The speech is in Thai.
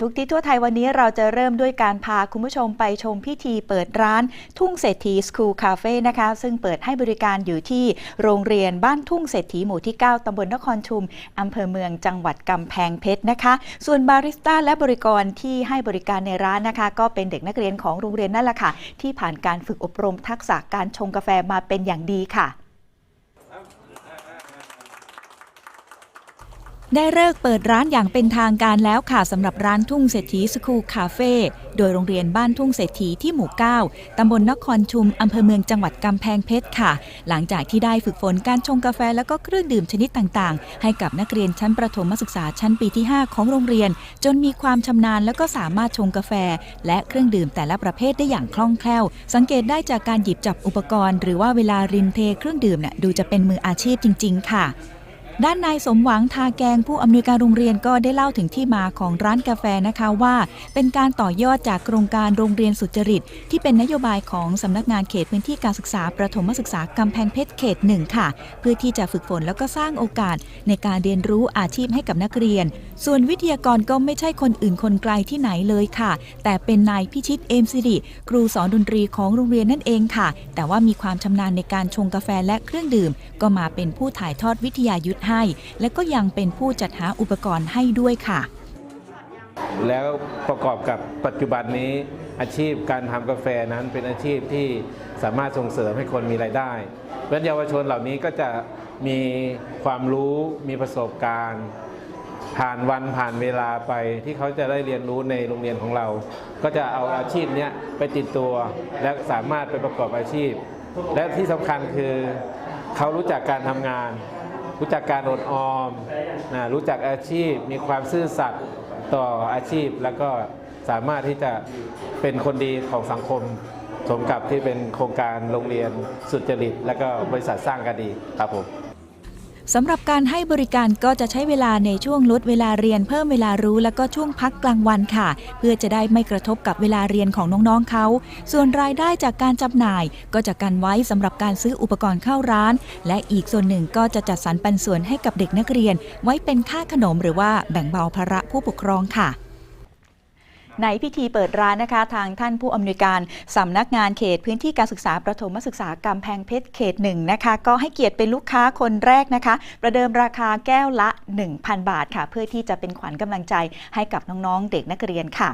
ทุกที่ทั่วไทยวันนี้เราจะเริ่มด้วยการพาคุณผู้ชมไปชมพิธีเปิดร้านทุ่งเศรษฐีสคูลคาเฟ่นะคะ ซึ่งเปิดให้บริการอยู่ที่โรงเรียนบ้านทุ่งเศรษฐีหมู่ที่ 9 ตำบลนครชุม อำเภอเมืองจังหวัดกำแพงเพชรนะคะ ส่วนบาริสต้าและบริกรที่ให้บริการในร้านนะคะ ก็เป็นเด็กนักเรียนของโรงเรียนนั่นแหละค่ะ ที่ผ่านการฝึกอบรมทักษะการชงกาแฟมาเป็นอย่างดีค่ะ ได้เลิกเปิดร้านอย่างเป็นทางการแล้วค่ะสำหรับร้านทุ่งเศรษฐีสคูลคาเฟ่โดยโรงเรียนบ้านทุ่งเศรษฐีที่หมู่ 9 ตำบลนครชุม อำเภอเมืองจังหวัดกำแพงเพชรค่ะ หลังจากที่ได้ฝึกฝนการชงกาแฟแล้วก็เครื่องดื่มชนิดต่างๆ ให้กับนักเรียนชั้นประถมศึกษาชั้นปีที่ 5 ของโรงเรียน จนมีความชำนาญแล้วก็สามารถชงกาแฟ และเครื่องดื่มแต่ละประเภทได้อย่างคล่องแคล่ว สังเกตได้จากการหยิบจับอุปกรณ์ หรือว่าเวลารินเทเครื่องดื่มเนี่ยดูจะเป็นมืออาชีพจริง ๆ ค่ะ ด้านนายสมหวังทาแกงผู้อำนวยการโรงเรียนก็ได้เล่าถึงที่มาของร้านกาแฟนะคะว่า เป็นการต่อยอดจากโครงการโรงเรียนสุจริต ที่เป็นนโยบายของสำนักงานเขตพื้นที่การศึกษาประถมศึกษากำแพงเพชรเขตหนึ่งค่ะ เพื่อที่จะฝึกฝนแล้วก็สร้างโอกาสในการเรียนรู้อาชีพให้กับนักเรียน ส่วนวิทยากรก็ไม่ใช่คนอื่นคนไกลที่ไหนเลยค่ะ แต่เป็นนายพิชิตเอมสิริครูสอนดนตรีของโรงเรียนนั่นเองค่ะ แต่ว่ามีความชำนาญในการชงกาแฟและเครื่องดื่ม ก็มาเป็นผู้ถ่ายทอดวิทยายุทธให้ และก็ยังเป็นผู้จัดหาอุปกรณ์ให้ด้วยค่ะ แล้วประกอบกับปัจจุบันนี้อาชีพการทำกาแฟนั้นเป็นอาชีพที่สามารถส่งเสริมให้คนมีรายได้เพราะเยาวชนเหล่านี้ก็จะมีความรู้มีประสบการณ์ ผ่านวันผ่านเวลาไปที่เขาจะได้เรียนรู้ในโรงเรียนของเรา ก็จะเอาอาชีพนี้ไปติดตัว และสามารถไปประกอบอาชีพ และที่สำคัญคือเขารู้จักการทำงาน รู้จักการอดออมนะรู้จักอาชีพ มีความซื่อสัตย์ต่ออาชีพ แล้วก็สามารถที่จะเป็นคนดีของสังคมสมกับที่เป็นโครงการโรงเรียนสุจริต และก็บริษัทสร้างกันดีครับผม สำหรับการให้บริการก็จะใช้เวลาในช่วงลดเวลาเรียนเพิ่มเวลารู้ แล้วก็ช่วงพักกลางวันค่ะ เพื่อจะได้ไม่กระทบกับเวลาเรียนของน้องๆเขา ส่วนรายได้จากการจำหน่าย ก็จะกันไว้สำหรับการซื้ออุปกรณ์เข้าร้าน และอีกส่วนหนึ่งก็จะจัดสรรปันส่วนให้กับเด็กนักเรียน ไว้เป็นค่าขนมหรือว่าแบ่งเบาภาระผู้ปกครองค่ะ ในพิธีเปิดร้านนะคะ ทางท่านผู้อำนวยการสำนักงานเขตพื้นที่การศึกษาประถมศึกษากำแพงเพชรเขตหนึ่งนะคะ ก็ให้เกียรติเป็นลูกค้าคนแรกนะคะ ประเดิมราคาแก้วละ 1,000 บาทค่ะ เพื่อที่จะเป็นขวัญกำลังใจให้กับน้องๆเด็กนักเรียนค่ะ